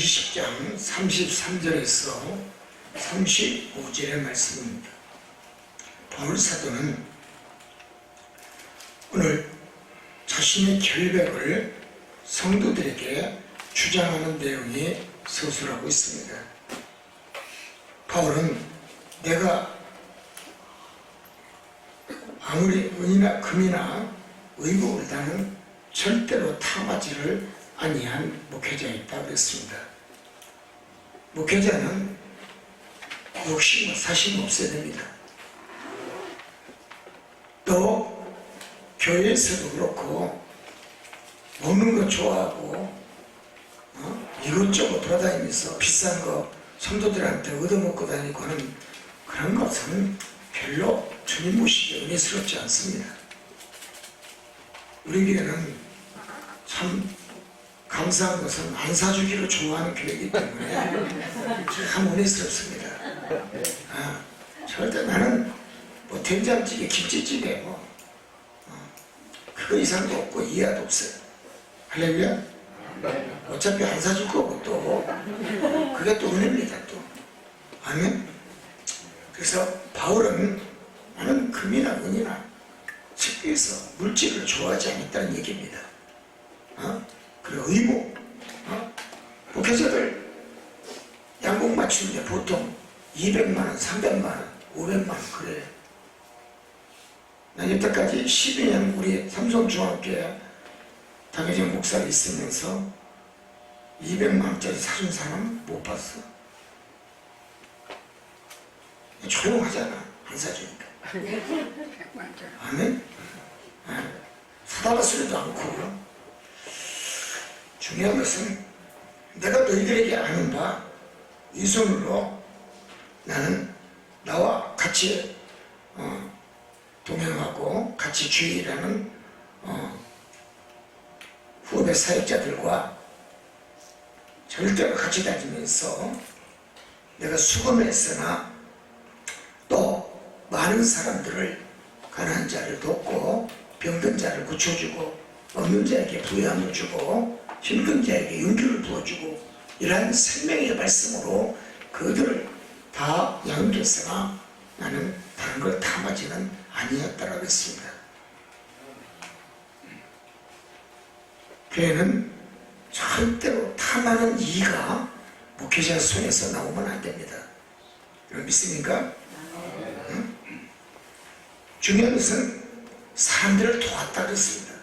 20장 33절에서 35절의 말씀입니다. 바울 사도는 오늘 자신의 결백을 성도들에게 주장하는 내용이 서술하고 있습니다. 바울은 내가 아무리 은이나 금이나 의복을 다는 절대로 탐하지를 아니한 목회자였다 그랬습니다. 목회자는 욕심, 사심 없어야 됩니다. 또 교회에서도 그렇고 먹는 거 좋아하고 어? 이것저것 돌아다니면서 비싼 거 성도들한테 얻어먹고 다니고 하는 그런 것은 별로 주님 모시기 은혜스럽지 않습니다. 우리 교회는 참 감사한 것은 안 사주기를 좋아하는 교회이기 때문에 참 은혜스럽습니다. 아, 절대 나는 뭐 된장찌개, 김치찌개 뭐 어, 그거 이상도 없고 이하도 없어요. 할렐루야. 어차피 안 사줄 거고 또 그게 또 은혜입니다 또. 아멘. 그래서 바울은 나는 금이나 은이나 측에서 물질을 좋아하지 않았다는 얘기입니다. 어? 그리고 의무, 어? 목회자들 양복 맞추는데 보통 200만 원, 300만 원, 500만 원 그래. 난 여태까지 12년 우리 삼성중학교에 당회장 목사가 있으면서 200만 원짜리 사준 사람 못 봤어. 조용하잖아. 안 사주니까. 아멘? 아, 사달라 소리도 않고 중요한 것은 내가 너희들에게 아는 바이 손으로 나는 나와 같이 어, 동행하고 같이 주의라는 어, 후배 사역자들과 절대로 같이 다니면서 내가 수고를 했으나 또 많은 사람들을 가난한 자를 돕고 병든 자를 고쳐주고 없는 자에게 부여함을 주고 힘든 자에게 용기를 부어주고 이러한 생명의 말씀으로 그들을 다 양육했으나 나는 다른 걸 탐하지는 아니었다라고 했습니다. 교회는 절대로 탐하는 이가 목회자 손에서 나오면 안 됩니다. 여러분 믿습니까? 중요한 것은 사람들을 도왔다 그랬습니다.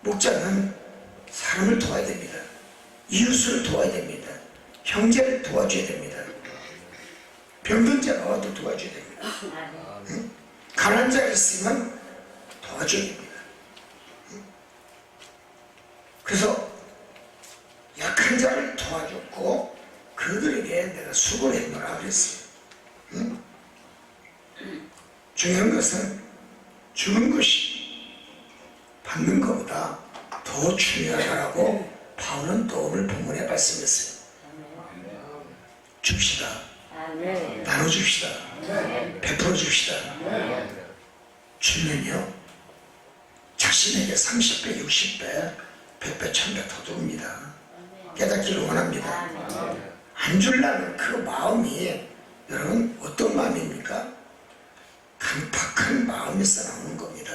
목자는 사람을 도와야 됩니다. 이웃을 도와야 됩니다. 형제를 도와줘야 됩니다. 병든 자가 와도 도와줘야 됩니다. 응? 가난한 자가 있으면 도와줘야 됩니다. 응? 그래서 약한 자를 도와줬고 그들에게 내가 수고를 해놓으라 그랬어요. 응? 중요한 것은 주는 것이 받는 것보다 더 중요하다라고 바울은 또 오늘 본문에 말씀했어요. 줍시다. 나눠줍시다. 베풀어 줍시다. 주면요. 자신에게 30배, 60배, 100배, 1000배 더 줍니다. 깨닫기를 원합니다. 안 줄라는 그 마음이 여러분 어떤 마음입니까? 강팍한 마음에서 나오는 겁니다.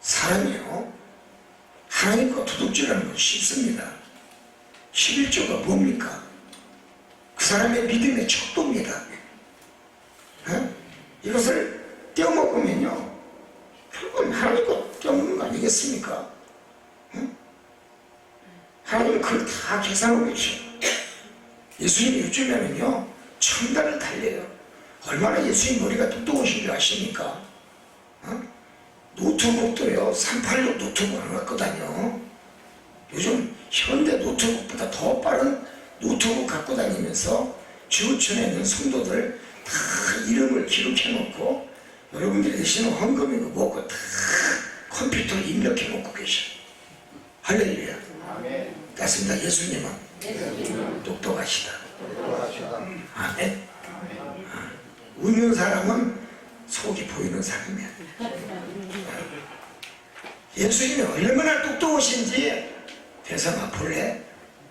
사람이요. 하나님과 도둑질하는 건 쉽습니다. 11조가 뭡니까? 그 사람의 믿음의 척도입니다. 어? 이것을 떼어먹으면요. 결국은 하나님과 떼어먹는 거 아니겠습니까? 어? 하나님은 그걸 다 계산하고 계셔. 예수님 요즘에는요. 천단을 달려요. 얼마나 예수님 머리가 똑똑하신 줄 아십니까? 어? 노트북도요 386 노트북 안 갖고 다녀 요즘 현대 노트북보다 더 빠른 노트북 갖고 다니면서 지구촌에 있는 성도들 다 이름을 기록해 놓고 여러분들이 내시는 헌금이고 뭐고 다 컴퓨터 입력해 놓고 계셔 할렐루야. 맞습니다. 예수님은 똑똑하시다. 아멘. 아, 웃는 사람은 속이 보이는 사람이야. 예수님이 얼마나 똑똑하신지 대성아 볼래?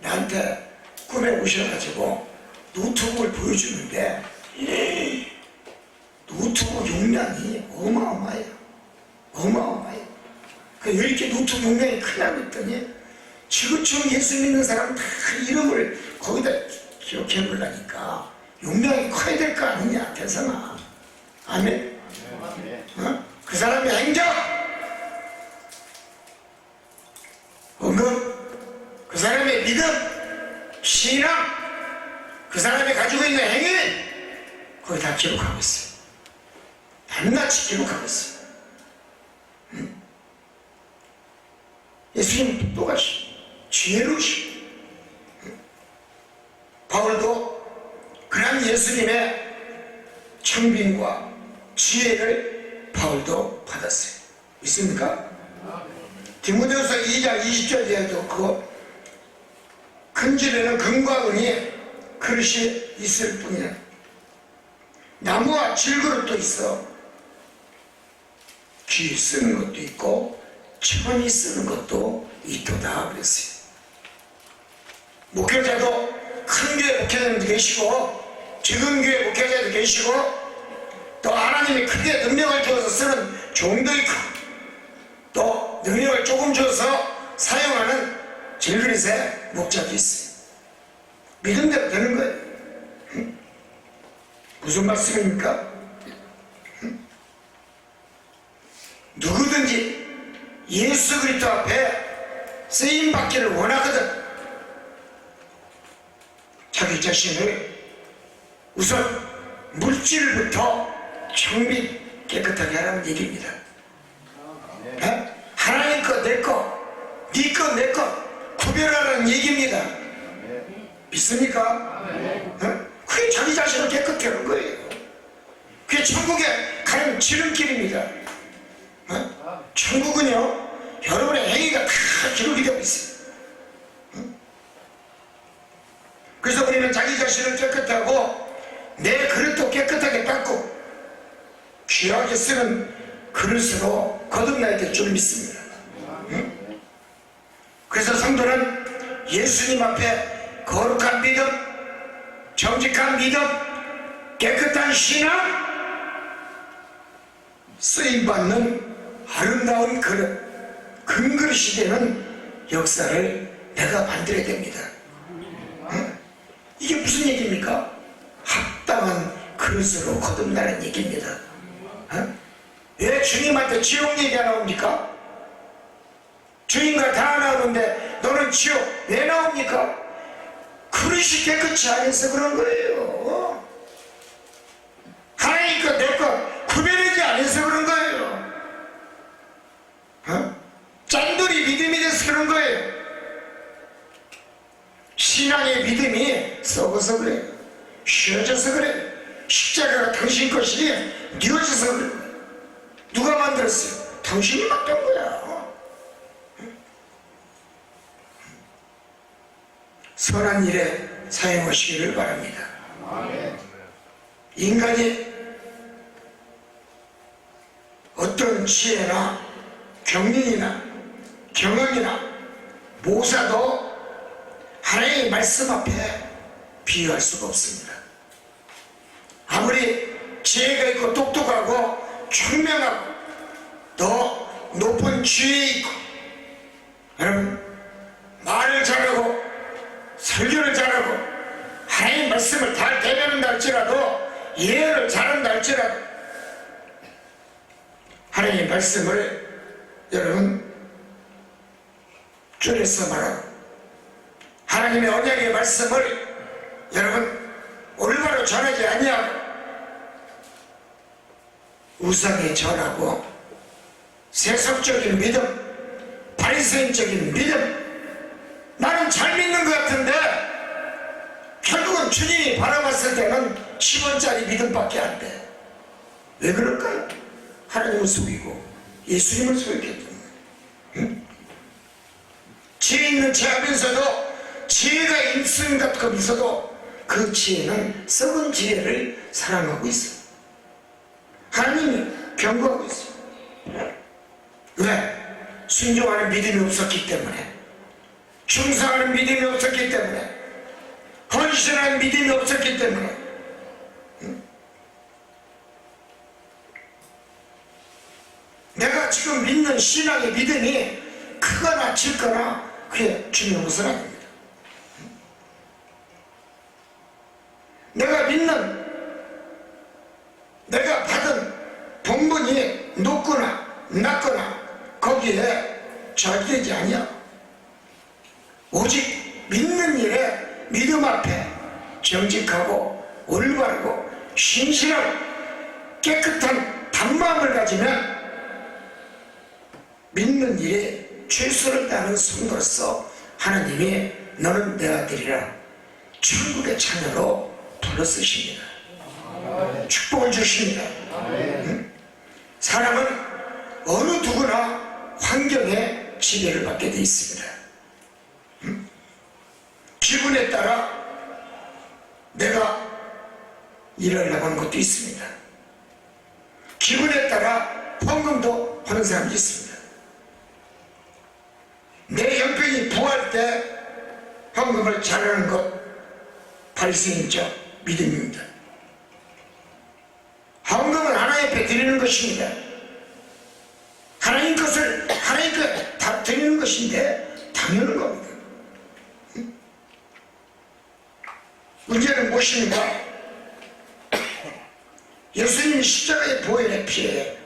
나한테 꿈에 오셔가지고 노트북을 보여주는데 이 노트북 용량이 어마어마해요. 어마어마해요. 그 이렇게 노트북 용량이 크다고 했더니 지금처럼 예수 믿는 사람 다 이름을 거기다 기억해 놓으려니까 용량이 커야 될 거 아니냐 대성아. 아멘. 어? 그 사람의 행적 언급 그 사람의 믿음 신앙. 그 사람이 가지고 있는 행위. 거기 다 기록하고 있어요. 낱낱이 기록하고 있어요. 응? 예수님 똑같이 지혜로우시 바울도 그런 예수님의 청빈과 지혜를 바울도 받았어요 믿습니까? 디모데후서 2장 20절에도 그 큰집에는 금과 은이 그릇이 있을 뿐이야. 나무와 질그릇도 있어. 귀 쓰는 것도 있고 천이 쓰는 것도 있도다 그랬어요. 목회자도 큰 교회 목회자도 계시고 적은 교회 목회자도 계시고 또 하나님이 크게 능력을 주어서 쓰는 종도 있고 또 능력을 조금 줘서 사용하는 질그릇의 목자도 있어요. 믿음대로 되는 거예요. 응? 무슨 말씀입니까? 응? 누구든지 예수 그리스도 앞에 쓰임 받기를 원하거든 자기 자신을 우선 물질부터 청비 깨끗하게 하라는 얘기입니다. 네? 하나님 거, 내 거, 네 거, 내 거 구별하라는 얘기입니다. 믿습니까? 네? 그게 자기 자신을 깨끗게 하는 거예요. 그게 천국에 가는 지름길입니다. 네? 천국은요, 여러분의 행위가 다 기록이 되고 있어요. 응? 그래서 우리는 자기 자신을 깨끗하고 내 그릇도 깨끗하게 닦고 귀하게 쓰는 그릇으로 거듭나야 될줄 믿습니다. 응? 그래서 성도는 예수님 앞에 거룩한 믿음, 정직한 믿음, 깨끗한 신앙, 쓰임받는 아름다운 그릇, 금그릇이 되는 역사를 내가 만들어야 됩니다. 응? 이게 무슨 얘기입니까? 합당한 그릇으로 거듭나는 얘기입니다. 어? 왜 주님한테 지옥 얘기 안 나옵니까? 주님과 다 나오는데 너는 지옥 왜 나옵니까? 그릇이 깨끗이 안 해서 그런 거예요. 하나님 거, 내 거, 구별하지 안 해서 그런 거예요. 어? 짠돌이 믿음이 돼서 그런 거예요. 신앙의 믿음이 썩어서 그래요. 쉬어져서 그래요. 십자가가 당신 것이 뉘어져서 그래요. 누가 만들었어요? 당신이 만든 거야. 선한 일에 사용하시기를 바랍니다. 인간이 어떤 지혜나 경륜이나 경험이나 모사도 하나님의 말씀 앞에 비유할 수가 없습니다. 아무리 지혜가 있고 똑똑하고 총명하고 더 높은 지혜 있고 여러분 말을 잘하고 설교를 잘하고 하나님 말씀을 잘 대변한다 할지라도 예언을 잘한다 할지라도 하나님의 말씀을 여러분 줄여서 말하고 하나님의 언약의 말씀을 여러분 올바로 전하지 아니하고 우상에 전하고 세속적인 믿음 바리새인적인 믿음 나는 잘 믿는 것 같은데 결국은 주님이 바라봤을 때는 10원짜리 믿음밖에 안 돼. 왜 그럴까요? 하나님을 속이고 예수님을 속였기 때문에. 응? 지혜 있는 지하면서도 지혜가 있음 같으면서도 그 지혜는 썩은 지혜를 사랑하고 있어. 하나님이 경고하고 있습니다. 왜? 순종하는 믿음이 없었기 때문에 충성하는 믿음이 없었기 때문에 헌신하는 믿음이 없었기 때문에 응? 내가 지금 믿는 신앙의 믿음이 크거나 작거나 그게 중요한 것은 아닙니다. 내가 믿는 내가 받은 본분이 높거나 낮거나 거기에 절대지 아니야. 오직 믿는 일에 믿음 앞에 정직하고 올바르고 신실하고 깨끗한 단마음을 가지면 믿는 일에 최선을 다하는 성도로서 하나님이 너는 내 아들이라 천국의 자녀로 불러쓰십니다. 축복을 주십니다. 응? 사람은 어느 누구나 환경에 지배를 받게 되어 있습니다. 응? 기분에 따라 내가 일을 나가는 것도 있습니다. 기분에 따라 헌금도 하는 사람도 있습니다. 내 형편이 부할 때 헌금을 잘하는 것 발생이죠. 믿음입니다. 헌금은 하나님 앞에 드리는 것입니다. 하나님 것을 하나님께 다 드리는 것인데 당연한 겁니다. 응? 문제는 무엇입니까? 예수님이 십자가의 보혈의 피에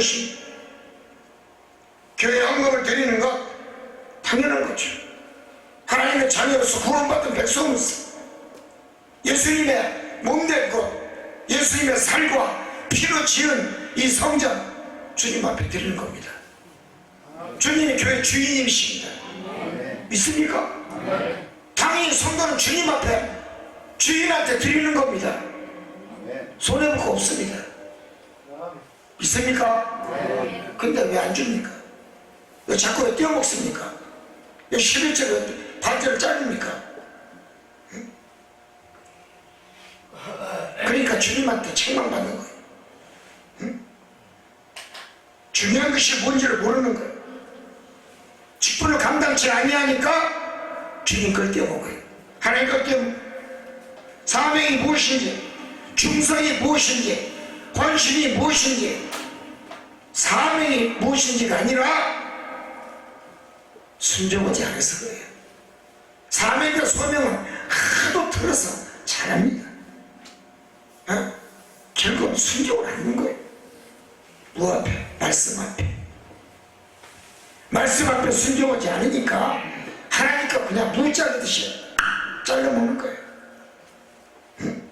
Jewish 왜 11절에 왜 반절을 자릅니까? 응? 그러니까 주님한테 책망받는 거예요. 응? 중요한 것이 뭔지를 모르는 거예요. 직분을 감당치 아니하니까 주님 걸 떼어먹어요. 하나님 걸 떼어먹어요. 사명이 무엇인지, 중성이 무엇인지, 헌신이 무엇인지, 사명이 무엇인지가 아니라 순종하지 않아서 그래요. 사명과 소명은 하도 들어서 잘합니다. 어? 결국 순종을 하는 거예요. 무 앞에? 말씀 앞에. 말씀 앞에 순종하지 않으니까 하나니까 그냥 물 자르듯이 잘라먹는 거예요. 응?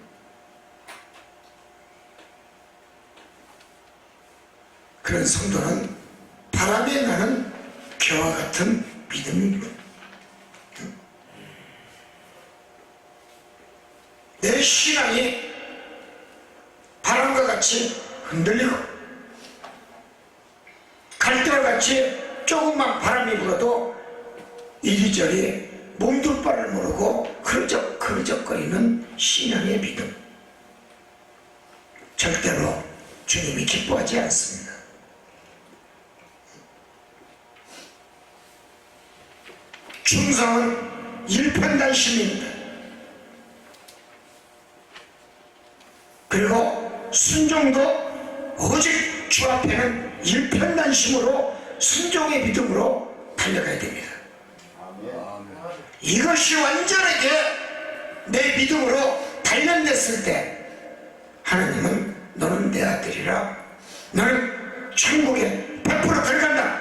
그런 성도는 바람에 나는 겨와 같은 믿음입니다. 응? 내 신앙이 바람과 같이 흔들리고 갈대와 같이 조금만 바람이 불어도 이리저리 몸둘 바를 모르고 그르적 그르적거리는 신앙의 믿음 절대로 주님이 기뻐하지 않습니다. 충성은 일편단심입니다. 그리고 순종도 오직 주 앞에는 일편단심으로 순종의 믿음으로 달려가야 됩니다. 이것이 완전하게 내 믿음으로 단련됐을 때 하나님은 너는 내 아들이라 너는 천국에 100% 들어간다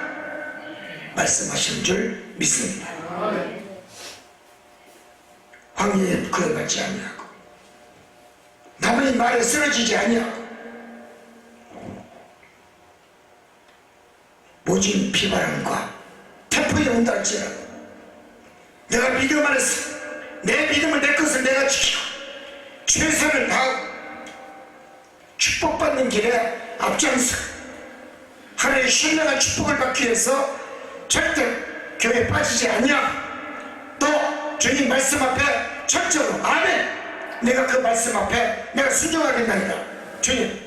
말씀하신 줄 믿습니다. 황리에 구애받지 아니하고. 남의 말에 쓰러지지 아니하고. 모진 비바람과 태풍이 온다 할지라도 내가 믿음 안에서 내 믿음을 내 것을 내가 지키고 최선을 다하고 축복받는 길에 앞장서 하나님의 신령한 축복을 받기 위해서 절대 교회 빠지지 않냐? 또 주님 말씀 앞에 철저로 아멘! 내가 그 말씀 앞에 내가 순종하겠나이다. 주님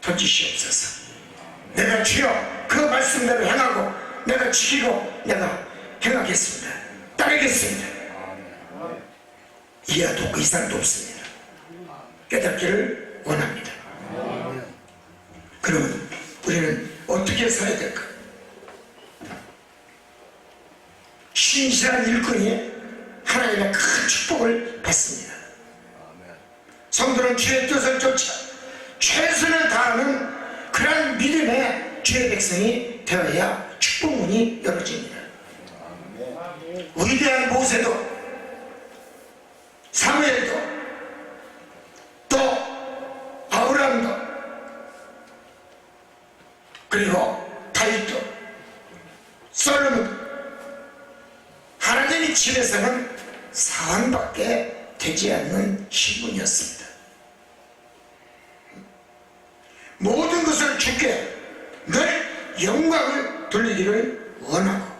던지시옵소서. 내가 주여 그 말씀대로 행하고 내가 지키고 내가 행하겠습니다. 따르겠습니다. 이하도 그 이상도 없습니다. 깨닫기를 원합니다. 그러면 우리는 어떻게 살아야 될까 신실한 일꾼이 하나님의 큰 축복을 받습니다. 성도는 주의 뜻을 쫓아 최선을 다하는 그런 믿음의 주의 백성이 되어야 축복문이 열어집니다. 위대한 모세도 사무엘도 또 아브라함도 그리고 다윗도 솔로몬도 하나님의 집에서는 사원밖에 되지 않는 신분이었습니다. 모든 것을 주께 늘 영광을 돌리기를 원하고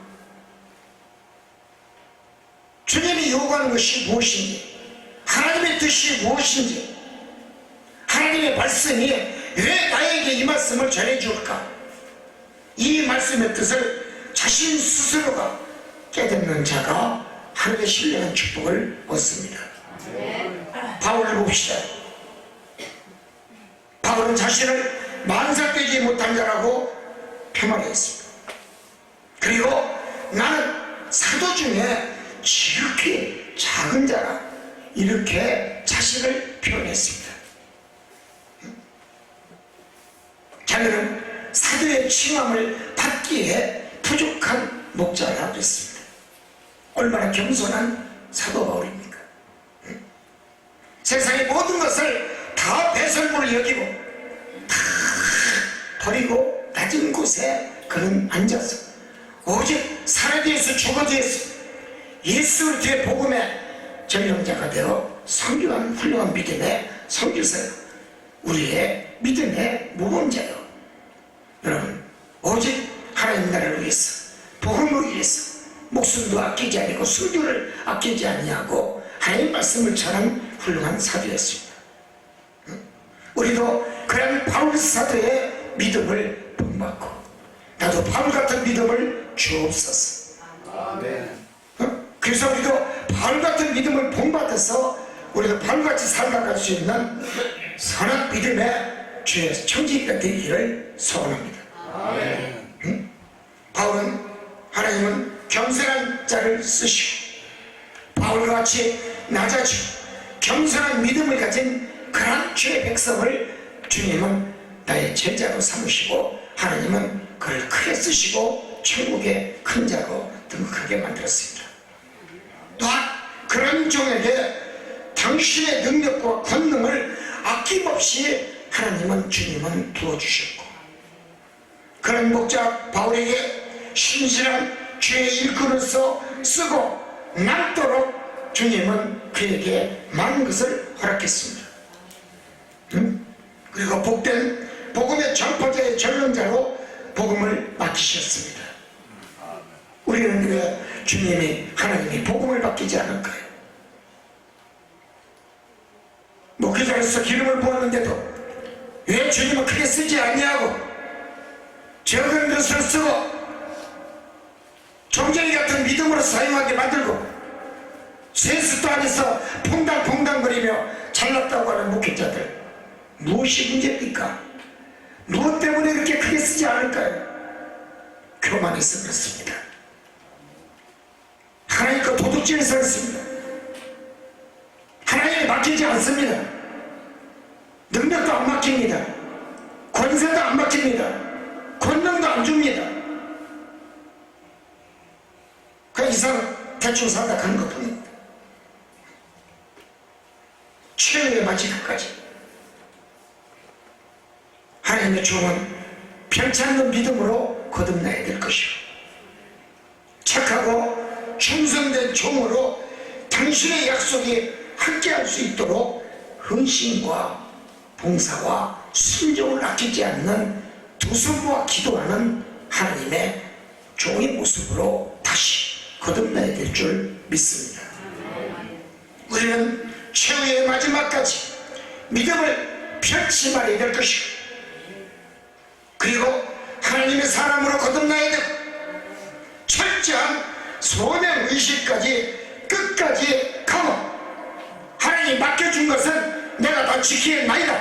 주님이 요구하는 것이 무엇인지 하나님의 뜻이 무엇인지 하나님의 말씀이 왜 나에게 이 말씀을 전해줄까 이 말씀의 뜻을 자신 스스로가 깨닫는 자가 하늘의 신령한 축복을 얻습니다 바울을 봅시다 바울은 자신을 만삭되지 못한 자라고 표현했습니다. 그리고 나는 사도 중에 지극히 작은 자라 이렇게 자신을 표현했습니다. 자기는 사도의 칭함을 받기에 부족한 목자라 그랬습니다. 얼마나 겸손한 사도 바울입니까? 세상의 모든 것을 다 배설물을 여기고 다 버리고 낮은 곳에 그는 앉아서 오직 살아뒤에서 죽어뒤에서 예수 그리스도의 복음의 전령자가 되어 성교한 훌륭한 믿음의 성교사요 우리의 믿음의 모범자요 여러분 오직 하나님 나라를 위해서 복음을 위해서 목숨도 아끼지 아니고 순교를 아끼지 아니하고 하나님 말씀을 전한 훌륭한 사도였습니다 우리도 그런 바울 사도의 믿음을 본받고 나도 바울 같은 믿음을 주옵소서. 어? 그래서 우리도 바울 같은 믿음을 본받아서 우리도 바울같이 살아갈 수 있는 선한 믿음의 주의 청지기가 되기를 소원합니다. 응? 바울은 하나님은 겸손한 자를 쓰시고 바울같이 낮아지고 겸손한 믿음을 가진 그런 주의 백성을 주님은 나의 제자로 삼으시고 하나님은 그를 크게 쓰시고 천국의 큰 자로 등극하게 만들었습니다. 또한 그런 종에게 당신의 능력과 권능을 아낌없이 하나님은 주님은 부어주셨고 그런 목자 바울에게 신실한 주의 일꾼으로서 쓰고 남도록 주님은 그에게 많은 것을 허락했습니다. 응? 그리고 복된 복음의 전파자의 전령자로 복음을 맡기셨습니다. 우리는 왜 주님이 하나님이 복음을 맡기지 않을까요? 목회자로서 기름을 부었는데도 왜 주님은 크게 쓰지 않냐고 적은 것을 쓰고 종쟁이 같은 믿음으로 사용하게 만들고 세수도 안에서 퐁당퐁당거리며 잘났다고 하는 목회자들 무엇이 문제입니까? 무엇 때문에 이렇게 크게 쓰지 않을까요? 교만해서 그렇습니다. 하나님과 도둑질해서 그렇습니다. 하나님에 맡기지 않습니다. 능력도 안 맡깁니다. 권세도 안 맡깁니다. 권능도 안 줍니다. 그 이상 대충 살다 가는 것 뿐입니다. 최후의 마지막까지 하나님의 종은 편찮는 믿음으로 거듭나야 될 것이요. 착하고 충성된 종으로 당신의 약속이 함께할 수 있도록 헌신과 봉사와 순종을 아끼지 않는 두 손모아 기도하는 하나님의 종의 모습으로 다시 거듭나야 될 줄 믿습니다. 우리는 최후의 마지막까지 믿음을 펼치 말해야 될 것이고 그리고 하나님의 사람으로 거듭나야 되고 철저한 소명 의식까지 끝까지 가고 하나님 맡겨준 것은 내가 다 지키겠나이다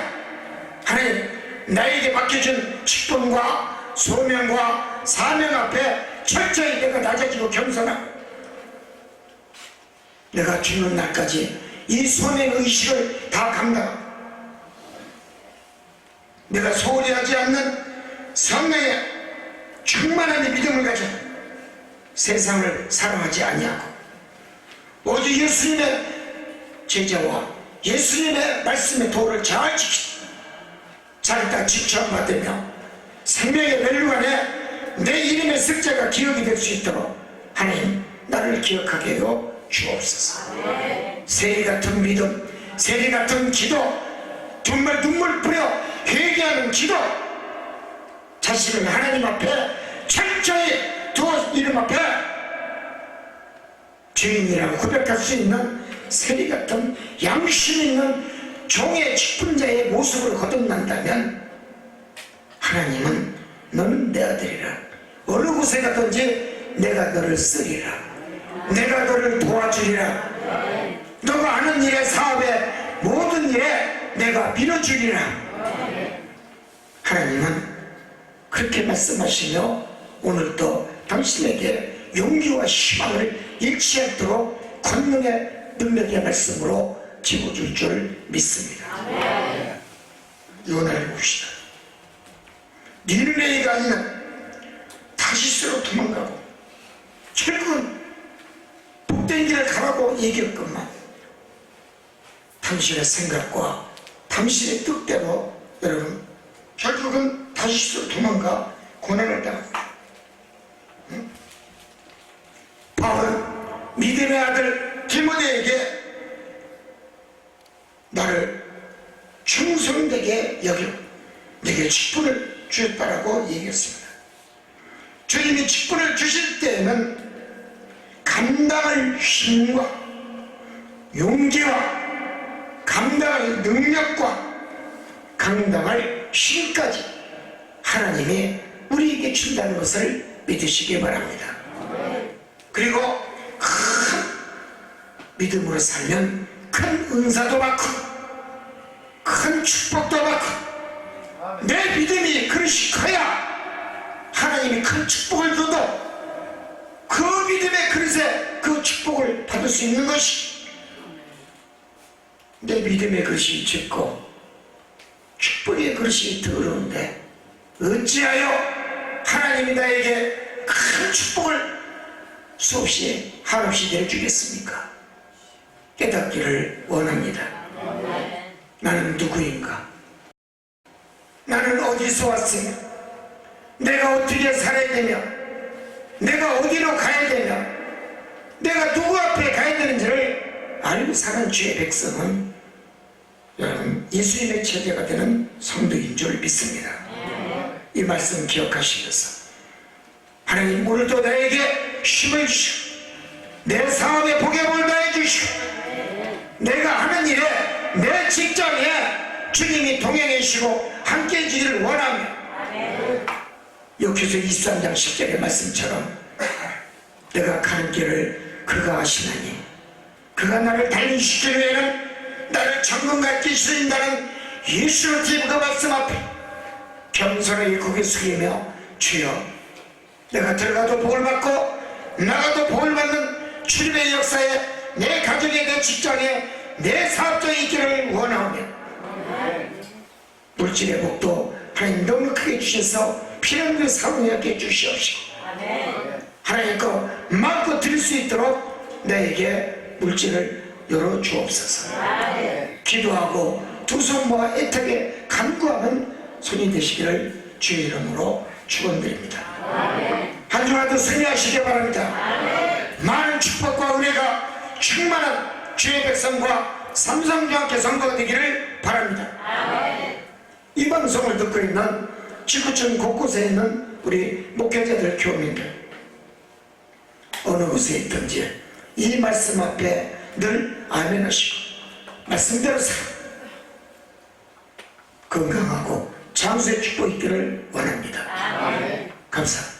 하나님 나에게 맡겨준 직분과 소명과 사명 앞에 철저히 내가 낮아지고 겸손하고 내가 죽는 날까지 이 소명 의식을 다 감당하고 내가 소홀히 하지 않는 성령의 충만한 믿음을 가져 세상을 사랑하지 아니하고 오직 예수님의 제자와 예수님의 말씀의 도를 잘 지키고 자기가 지켜받으며 생명의 멸류관에 내 이름의 습자가 기억이 될 수 있도록 하나님 나를 기억하게 하여 주옵소서. 세리 같은 믿음 세리 같은 기도 정말 눈물 뿌려 회개하는 기도. 자신을 하나님 앞에 철저히 두어 이름 앞에 죄인이라고 고백할 수 있는 세리 같은 양심 있는 종의 직분자의 모습으로 거듭난다면 하나님은 너는 내 아들이라 어느 곳에 가든지 내가 너를 쓰리라 내가 너를 도와주리라 너가 하는 일에 사업에 모든 일에 내가 밀어주리라 하나님은 그렇게 말씀하시며 오늘도 당신에게 용기와 희망을 잃지 않도록 권능의 능력의 말씀으로 집어줄 줄 믿습니다. 요나를 봅시다. 니느웨이가 아니라 다시스로 도망가고 결국은 복된 길을 가라고 얘기했건만 당신의 생각과 당신의 뜻대로 여러분 결국은 다시스로 도망가 고난을 당합니다. 응? 바울은 믿음의 아들 디모데에게 나를 충성되게 여겨 내게 직분을 주었다라고 얘기했습니다. 주님이 직분을 주실 때에는 감당할 힘과 용기와 감당할 능력과 감당할 힘까지 하나님이 우리에게 준다는 것을 믿으시기 바랍니다. 그리고 큰 믿음으로 살면 큰 은사도 받고 큰 축복도 받고 내 믿음이 그릇이 커야 하나님이 큰 축복을 줘도 그 믿음의 그릇에 그 축복을 받을 수 있는 것이 내 믿음의 그릇이 적고 축복의 그릇이 더러운데 어찌하여 하나님이 나에게 큰 축복을 수없이 한없이 내주겠습니까? 깨닫기를 원합니다. 나는 누구인가? 나는 어디서 왔으며 내가 어떻게 살아야 되며 내가 어디로 가야 되며 내가 누구 앞에 가야 되는지를 알고 사는 주의 백성은 여러분 예수님의 체제가 되는 성도인 줄 믿습니다. 이 말씀 기억하시면서 하나님 오늘도 나에게 힘을 주시고 내 사업에 복의 복을 다해 주시고 내가 하는 일에 내 직장에 주님이 동행해 주시고 함께 해 주기를 원하며 역해서 23장 10절의 말씀처럼 내가 가는 길을 그가 아시나니 그가 나를 달리시기 위해는 나를 정금같이 쓰인다는 예수의 그 말씀 앞에 겸손하게 고개 숙이며 주여 내가 들어가도 복을 받고 나가도 복을 받는 주님의 역사에 내 가정에 내 직장에 내 사업장에 있기를 원하오며 물질의 복도 하나님 넉넉하게 주셔서 필요한 사용하게 주시옵시고. 하나님 거 마음껏 드릴 수 있도록 나에게 물질을 열어 주옵소서. 기도하고 두 손 모아 애타게 간구하는 손이 되시기를 주의 이름으로 축원드립니다. 한 주간도 승리하시기 바랍니다. 많은 축복과 은혜가 충만한 주의 백성과 삼성중학교 선거가 되기를 바랍니다. 이 방송을 듣고 있는 지구촌 곳곳에 있는 우리 목회자들 교민들 어느 곳에 있든지 이 말씀 앞에 늘 아멘 하시고 말씀대로 살 건강하고 장수의 축복 있기를 원합니다. 감사합니다.